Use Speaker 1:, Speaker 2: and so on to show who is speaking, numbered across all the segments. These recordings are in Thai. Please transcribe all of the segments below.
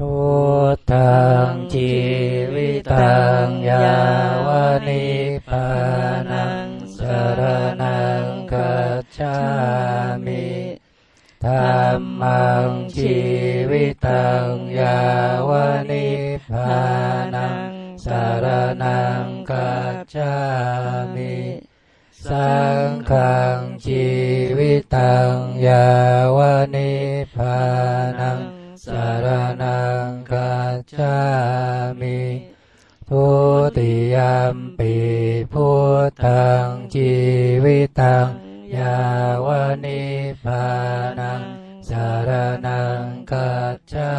Speaker 1: พุทธังชีวิตังยาวนิพพานังสรนังคัจฉามิธรรมังชีวิตังยาวนิพพานังสารนังคัจฉามิสังฆังชีวิตังยาวนิพพานัง สารนังคัจฉามิทุติยมปีพุทธังชีวิตังยาวนิพพานังสารนังคัจฉา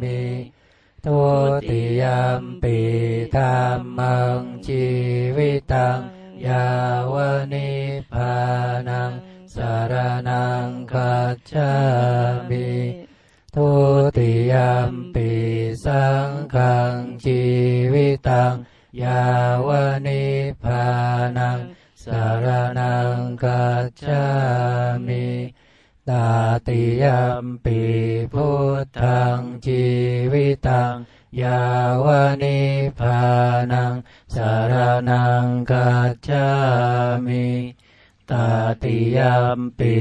Speaker 1: มิทุติยมปีธรรมังชีวิตังยาวนิพพานังสารนังคัจฉามิ งยาวนิพพานังสารนังกัจจามิตาติยมปีพุทธังชีวิตังยาวนิพพานังสารนังกัจจามิ ตาติยมปี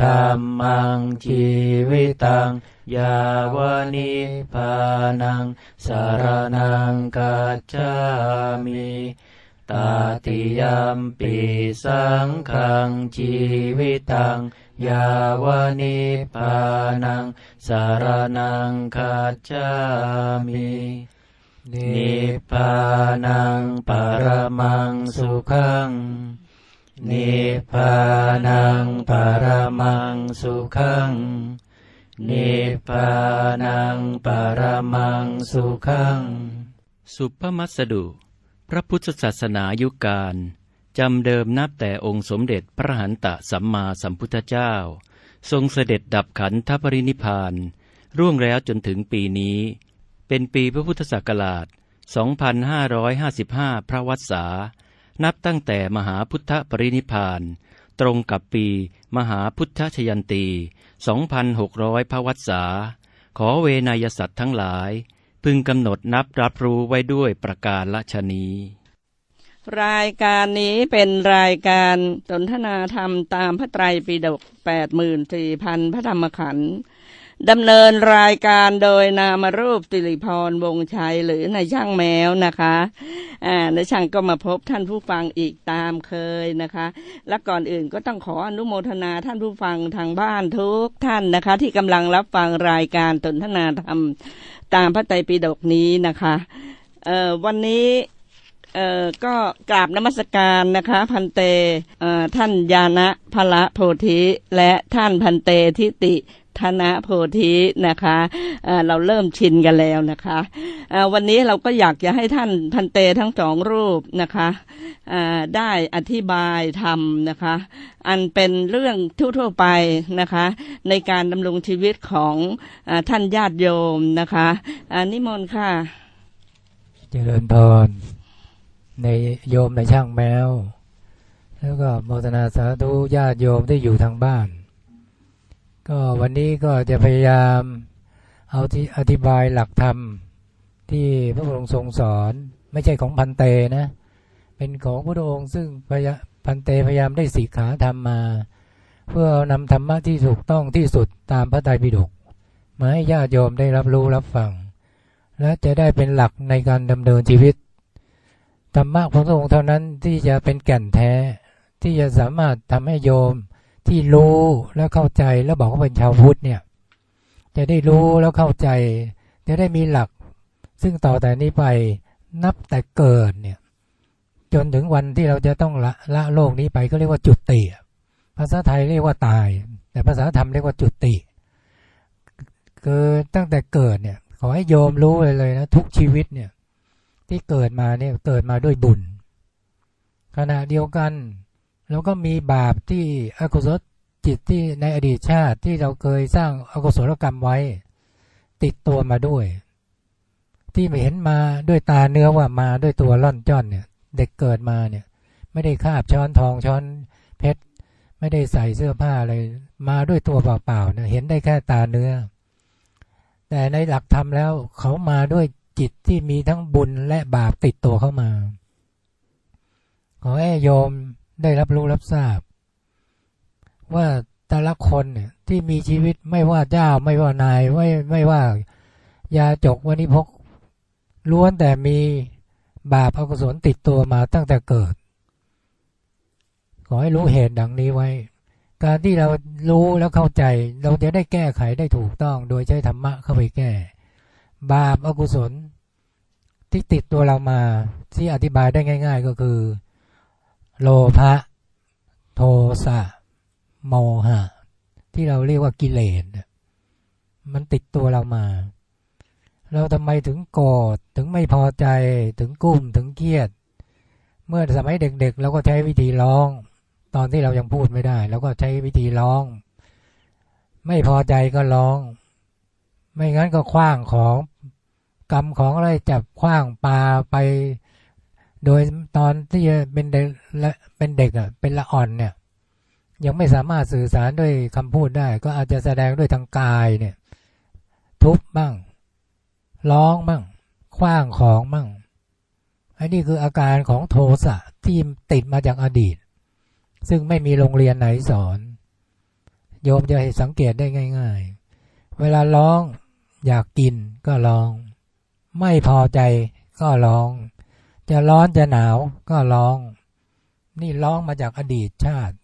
Speaker 1: ธรรมังชีวิตังยาวนิพานังสารนังกัจจามิตาติยมปีสังฆังชีวิตังยาวนิพานังสารนังกัจจามินิพานังปรมังสุขัง นิพพานังปรมังสุขัง นิพพานังปรมังสุขัง
Speaker 2: สุภมัสดุ พระพุทธศาสนายุคการจำเดิมนับแต่องค์สมเด็จพระหันตะสัมมาสัมพุทธเจ้า ทรงเสด็จดับขันธปรินิพานร่วงแล้วจนถึงปีนี้ เป็นปีพระพุทธศักราช 2555 พระวัษสา นับตั้งแต่มหาพุทธปรินิพานตรงกับปีมหาพุทธชยันตี 2,600พระวัษสาขอเวนยสัตว์ทั้งหลาย พึงกำหนดนับรับรู้ไว้ด้วยประการละชนี
Speaker 3: รายการนี้เป็นรายการสนทนาธรรมตามพระไตรปิฎก84,000 พระธรรมขันธ์ ดำเนินรายการโดยนามรูปสิริพรวงศ์ชัยหรือนายช่างแมวนะคะอ่านายช่างก็มาพบท่านผู้ฟังอีกตามเคยนะคะ และก่อนอื่นก็ต้องขออนุโมทนาท่านผู้ฟังทางบ้านทุกท่านนะคะ ที่กำลังรับฟังรายการสนทนาธรรมตามพระไตรปิฎกนี้นะคะเอ่อวันนี้เอ่อก็กราบนมัสการนะคะ พันเตเอ่อท่านยานะพละโพธิและท่านพันเตทิติ ธนะโพธินะคะเเราเริ่มชินกันแล้วนะคะวันนี้เราก็อยากจะให้ท่านพันเตทั้งสองรูปนะคะได้อธิบายธรรมนะคะ อันเป็นเรื่องทั่วๆไปนะคะ ในการดำรงชีวิตของอท่านญาติโยมนะคะอ่านิมนต์ค่ะ
Speaker 1: เจริญพรในโยมในช่างแมว แล้วก็โมทนาสาธุญาติโยมที่อยู่ทางบ้าน ก็วันนี้ก็จะพยายามเอาที่อธิบายหลักธรรมที่พระองค์ทรงสอนไม่ใช่ของพันเตนะ เป็นของพระองค์ซึ่งพ,พันเตพยายามได้สีขาธรรมมา เพื่อนำธรรมะที่ถูกต้องที่สุดตามพระไตรปิฎกมาให้ญาติโยมได้รับรู้รับฟัง และจะได้เป็นหลักในการดำเนินชีวิตธรรมะของพระองค์เท่านั้นที่จะเป็นแก่นแท้ที่จะสามารถทำให้โยม ที่รู้และเข้าใจแล้วบอกว่าเป็นชาวพุทธเนี่ยจะได้รู้แล้วเข้าใจ จะได้มีหลัก ซึ่งต่อแต่นี้ไปนับแต่เกิดเนี่ย จนถึงวันที่เราจะต้องละละโลกนี้ไปก็เรียกว่าจุติภาษาไทยเรียกว่าตาย แต่ภาษาธรรมเรียกว่าจุติคือตั้งแต่เกิดเนี่ย ขอให้โยมรู้เลยเลยนะทุกชีวิตเนี่ย ที่เกิดมาเนี่ยเกิดมาด้วยบุญ ขณะเดียวกัน เราก็มีบาปที่อกุศลจิตที่ในอดีตชาติที่เราเคยสร้างอกุศลกรรมไว้ ติดตัวมาด้วย ที่ไม่เห็นมาด้วยตาเนื้อว่ามาด้วยตัวล่อนจ้อนเนี่ย เด็กเกิดมาเนี่ย ไม่ได้คาบช้อนทองช้อนเพชรไม่ได้ใส่เสื้อผ้าอะไรมาด้วยตัวเปล่าๆเนี่ยเห็นได้แค่ตาเนื้อ แต่ในหลักธรรมแล้วเขามาด้วยจิตที่มีทั้งบุญและบาปติดตัวเข้ามาขอให้โยม ได้รับรู้รับทราบ ว่าแต่ละคนเนี่ยที่มีชีวิตไม่ว่าเจ้าไม่ว่านายไม่ไม่ว่ายาจกวันิพกล้วนแต่มีบาปอกุศลติดตัวมาตั้งแต่เกิด ขอให้รู้เหตุดังนี้ไว้ การที่เรารู้แล้วเข้าใจ เราจะได้แก้ไขได้ถูกต้อง โดยใช้ธรรมะเข้าไปแก้ บาปอกุศลที่ติดตัวเรามาที่อธิบายได้ง่าย ๆ ก็คือ โลภะโทสะโมหะ ที่เราเรียกว่ากิเลสมันติดตัวเรามา เราทำไมถึงโกรธถึงไม่พอใจถึงกุ้มถึงเครียด เมื่อสมัยเด็กๆเราก็ใช้วิธีร้อง ตอนที่เรายังพูดไม่ได้เราก็ใช้วิธีร้อง ไม่พอใจก็ร้อง ไม่งั้นก็คว้างของกรรมของอะไรจับคว้างปลาไป โดยตอนที่เป็นเด็กและเป็นเด็กอะเป็นละอ่อนเนี่ย ยังไม่สามารถสื่อสารด้วยคำพูดได้ ก็อาจจะแสดงด้วยทางกายเนี่ย ทุบบ้าง ร้องบ้างคว้างของบ้างอันนี้คืออาการของโทสะที่ติดมาจากอดีต ซึ่งไม่มีโรงเรียนไหนสอน โยมจะสังเกตได้ง่าย ๆ เวลาร้องอยากกินก็ร้อง ไม่พอใจก็ร้อง จะร้อนจะหนาวก็ร้อง นี่ร้องมาจากอดีตชาติ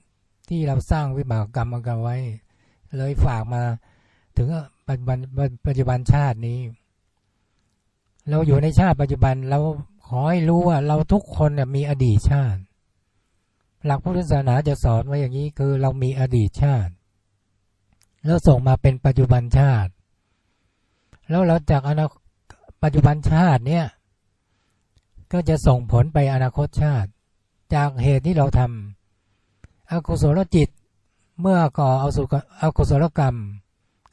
Speaker 1: ที่เราสร้างวิบากกรรมกันไว้ เลยฝากมาถึงปัจจุบันปัจจุบันชาตินี้ เราอยู่ในชาติปัจจุบันเราขอให้รู้ว่าเราทุกคนเนี่ยมีอดีตชาติ หลักพุทธศาสนาจะสอนไว้อย่างนี้คือเรามีอดีตชาติ แล้วส่งมาเป็นปัจจุบันชาติ แล้วเราจากอนาปัจจุบันชาติเนี่ย ก็จะส่งผลไปอนาคตชาติ จากเหตุที่เราทำอกุศลจิตเมื่อก่อเอาสุอกุศลกรรม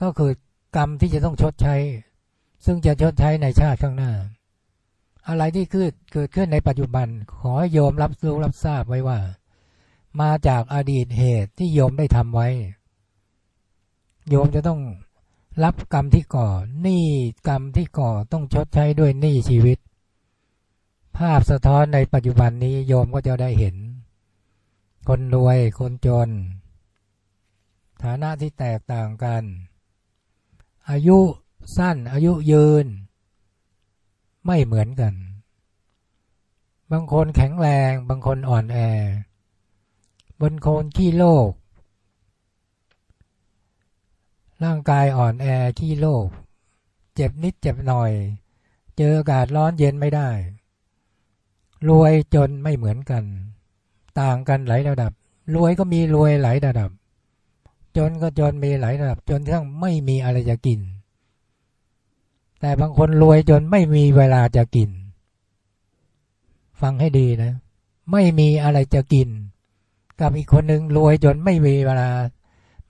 Speaker 1: ก็คือกรรมที่จะต้องชดใช้ ซึ่งจะชดใช้ในชาติข้างหน้า อะไรที่เกิดเกิดขึ้นในปัจจุบัน ขอให้โยมรับรู้รับทราบไว้ว่า มาจากอดีตเหตุที่โยมได้ทำไว้ โยมจะต้องรับกรรมที่ก่อหนี้กรรมที่ก่อต้องชดใช้ด้วยหนี้ชีวิต ภาพสะท้อนในปัจจุบันนี้โยมก็จะได้เห็น คนรวยคนจน ฐานะที่แตกต่างกัน อายุสั้นอายุยืน ไม่เหมือนกัน บางคนแข็งแรง บางคนอ่อนแอ บางคนขี้โลกร่างกายอ่อนแอขี้โลกเจ็บนิดเจ็บหน่อย เจออากาศร้อนเย็นไม่ได้ รวยจนไม่เหมือนกัน ต่างกันหลายระดับ รวยก็มีรวยหลายระดับ จนก็จนมีหลายระดับ จนทั้งไม่มีอะไรจะกิน แต่บางคนรวยจนไม่มีเวลาจะกิน ฟังให้ดีนะ ไม่มีอะไรจะกิน กับอีกคนหนึ่งรวยจนไม่มีเวลา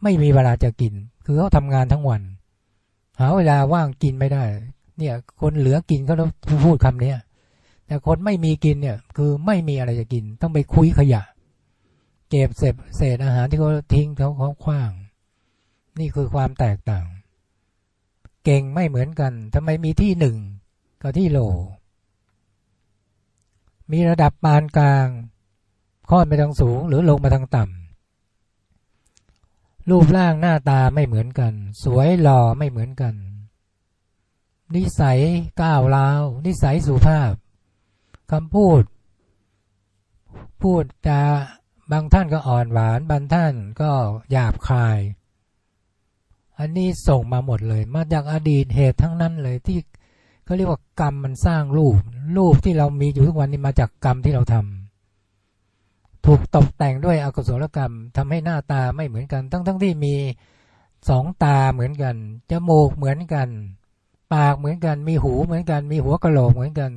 Speaker 1: ไม่มีเวลาจะกิน คือเขาทำงานทั้งวัน หาเวลาว่างกินไม่ได้ เนี่ย คนเหลือกินเขาต้องพูดคำนี้ แต่คนไม่มีกินเนี่ย คือไม่มีอะไรจะกิน ต้องไปคุยขยะ เก็บเศษเศษอาหารที่เขาทิ้งเขาเขาคว้าง นี่คือความแตกต่าง เก่งไม่เหมือนกันทำไมมีที่หนึ่งกับที่โหล มีระดับปานกลางค่อนไปทางสูงหรือลงมาทางต่ำรูปร่างหน้าตาไม่เหมือนกัน สวยหล่อไม่เหมือนกัน นิสัยก้าวร้าว นิสัยสุภาพ คำพูด พูดจาบางท่านก็อ่อนหวาน บางท่านก็หยาบคาย อันนี้ส่งมาหมดเลย มาจากอดีตเหตุทั้งนั้นเลยที่เขาเรียกว่ากรรมมันสร้างรูป รูปที่เรามีอยู่ทุกวันนี้มาจากกรรมที่เราทำถูกตกแต่งด้วยอกุศลกรรมทำให้หน้าตาไม่เหมือนกัน ทั้งทั้งที่มีสองตาเหมือนกันจมูกเหมือนกัน ปากเหมือนกัน มีหูเหมือนกัน มีหัวกะโหลกเหมือนกัน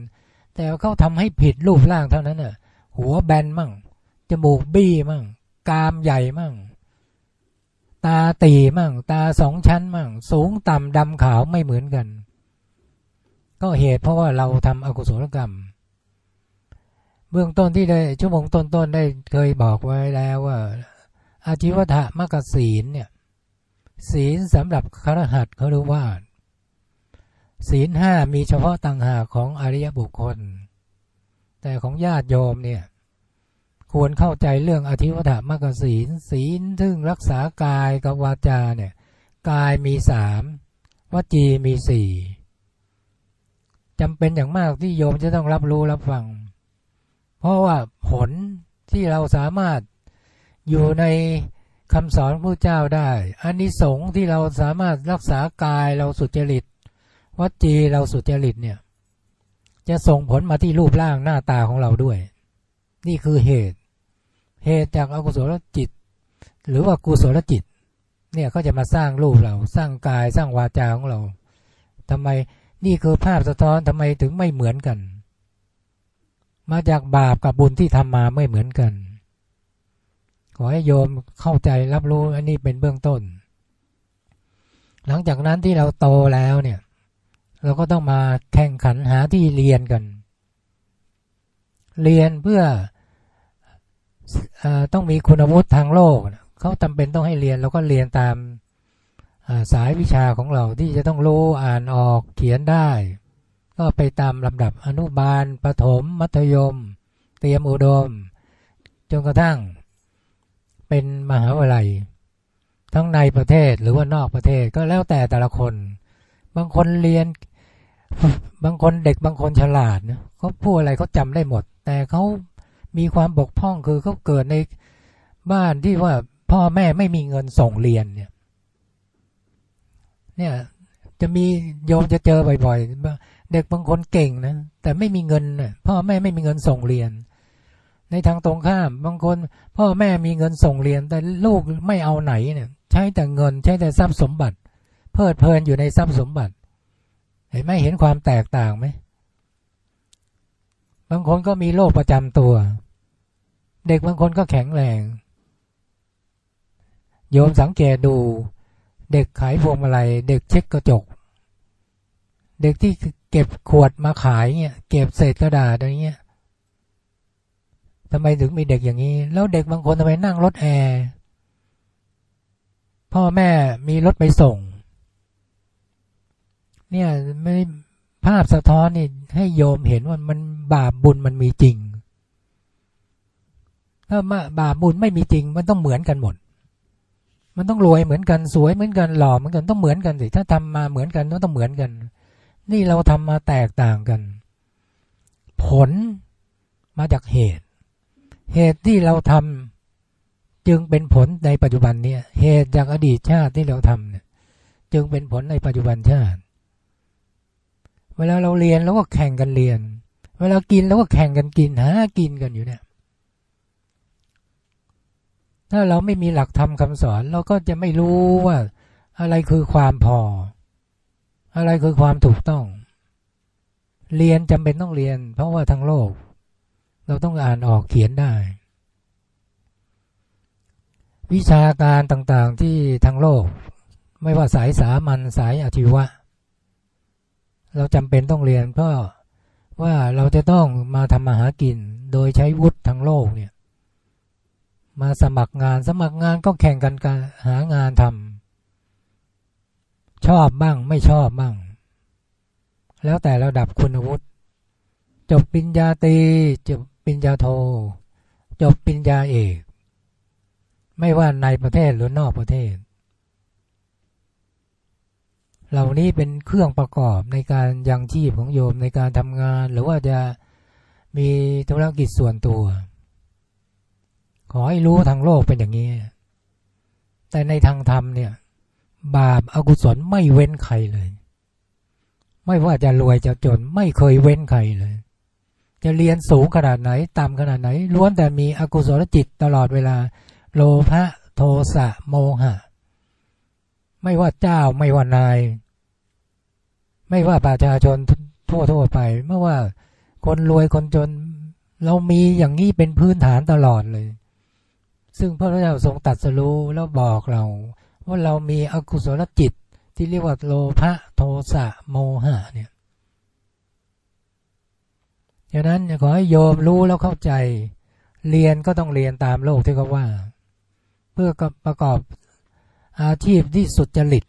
Speaker 1: แต่เขาทำให้ผิดรูปร่างเท่านั้นน่ะ หัวแบนมั่ง จมูกบี้มั่ง กามใหญ่มั่ง ตาตีมั่ง ตาสองชั้นมั่ง สูงต่ำดำขาวไม่เหมือนกัน ก็เหตุเพราะว่าเราทำอกุศลกรรม เบื้องต้นที่ได้ชั่วโมงต้นๆได้เคยบอกไว้แล้วว่า อาชีวธรรมกศีลเนี่ย ศีลสำหรับครหัสเขารู้ว่า ศีลห้ามีเฉพาะต่างหากของอริยบุคคล แต่ของญาติโยมเนี่ยควรเข้าใจเรื่องอธิวถามกศีล ศีลซึ่งรักษากายกับวาจาเนี่ยกายมีสามวจีมีสี่จำเป็นอย่างมากที่โยมจะต้องรับรู้รับฟัง เพราะว่าผลที่เราสามารถอยู่ในคำสอนพระเจ้าได้อานิสงส์ที่เราสามารถรักษากายเราสุจริต วจีเราสุจริตเนี่ย จะส่งผลมาที่รูปร่างหน้าตาของเราด้วย นี่คือเหตุ เหตุจากอากุศลจิต หรือว่ากุศลจิต เนี่ยก็จะมาสร้างรูปเรา สร้างกายสร้างวาจาของเราทำไมนี่คือภาพสะท้อนทำไมถึงไม่เหมือนกัน มาจากบาปกับบุญที่ทำมาไม่เหมือนกัน ขอให้โยมเข้าใจรับรู้อันนี้เป็นเบื้องต้น หลังจากนั้นที่เราโตแล้วเนี่ย เราก็ต้องมาแข่งขันหาที่เรียนกัน เรียนเพื่อออต้องมีคุณวุฒิทางโลก เขาจำเป็นต้องให้เรียนเราก็เรียนตามสายวิชาของเราที่จะต้องรู้อ่านออกเขียนได้ ก็ไปตามลำดับอนุบาลประถม มัธยม เตรียมอุดม จนกระทั่ง เป็นมหาวิทยาลัย ทั้งในประเทศหรือว่านอกประเทศก็แล้วแต่แต่ละคน บางคนเรียน บางคนเด็กบางคนฉลาดนะเขาพูดอะไรเขาจำได้หมด แต่เขามีความบกพร่องคือเขาเกิดในบ้านที่ว่าพ่อแม่ไม่มีเงินส่งเรียนเนี่ย เนี่ยจะมีโยมจะเจอบ่อยๆ เด็กบางคนเก่งนะแต่ไม่มีเงินนะพ่อแม่ไม่มีเงินส่งเรียน ในทางตรงข้าม บางคนพ่อแม่มีเงินส่งเรียน แต่ลูกไม่เอาไหนเนี่ย ใช้แต่เงินใช้แต่ทรัพย์สมบัติ เพลิดเพลินอยู่ในทรัพย์สมบัติ เห็นไหมเห็นความแตกต่างไหม บางคนก็มีโรคประจำตัว เด็กบางคนก็แข็งแรง โยมสังเกตดู เด็กขายพวงมาลัย เด็กเช็คกระจก เด็กที่เก็บขวดมาขายเนี่ย เก็บเศษกระดาษอะไรเงี้ยทำไมถึงมีเด็กอย่างนี้ แล้วเด็กบางคนทำไมนั่งรถแอร์ พ่อแม่มีรถไปส่ง เนี่ยไม่ภาพสะท้อนนี่ให้โยมเห็นว่ามันบาปบุญมันมีจริง ถ้ามาบาปบุญไม่มีจริง มันต้องเหมือนกันหมด มันต้องรวยเหมือนกันสวยเหมือนกันหล่อเหมือนกันต้องเหมือนกันสิถ้าทำมาเหมือนกันก็ต้องเหมือนกัน นี่เราทำมาแตกต่างกัน ผลมาจากเหตุ เหตุที่เราทำจึงเป็นผลในปัจจุบันเนี่ยเหตุจากอดีตชาติที่เราทำเนี่ยจึงเป็นผลในปัจจุบันชาติ เวลาเราเรียนเราก็แข่งกันเรียน เวลากินเราก็แข่งกันกินหากินกันอยู่เนี่ย ถ้าเราไม่มีหลักธรรมคำสอน เราก็จะไม่รู้ว่า อะไรคือความพอ อะไรคือความถูกต้อง เรียนจำเป็นต้องเรียน เพราะว่าทั้งโลก เราต้องอ่านออกเขียนได้ วิชาการต่างๆที่ทั้งโลก ไม่ว่าสายสามัญสายอาชีวะ เราจำเป็นต้องเรียนเพราะว่าเราจะต้องมาทำมาหากิน โดยใช้วุฒิทั้งโลกเนี่ย มาสมัครงานสมัครงานก็แข่งกันการหางานทำชอบบ้างไม่ชอบบ้าง แล้วแต่ระดับคุณวุฒิจบปริญญาตรีจบปริญญาโท จบปริญญาเอก ไม่ว่าในประเทศหรือนอกประเทศ เหล่านี้เป็นเครื่องประกอบในการยังชีพของโยมในการทำงาน หรือว่าจะมีธุรกิจส่วนตัว ขอให้รู้ทางโลกเป็นอย่างนี้ แต่ในทางธรรมเนี่ย บาปอากุศลไม่เว้นใครเลย ไม่ว่าจะรวยจะจนไม่เคยเว้นใครเลย จะเรียนสูงขนาดไหนต่ำขนาดไหนล้วนแต่มีอกุศลจิตตลอดเวลา โลภะโทสะโมหะ ไม่ว่าเจ้าไม่ว่านาย ไม่ว่าประชาชนทั่วทั่วๆไป ไม่ว่าคนรวยคนจน เรามีอย่างนี้เป็นพื้นฐานตลอดเลย ซึ่งพระพุทธเจ้าทรงตัดสรู้แล้วบอกเรา ว่าเรามีอกุศลจิตที่เรียกว่าโลภะโทสะโมหะเนี่ยดังนั้นขอให้โยมรู้แล้วเข้าใจ เรียนก็ต้องเรียนตามโลกที่เขาว่า เพื่อประกอบ อาชีพที่สุจริต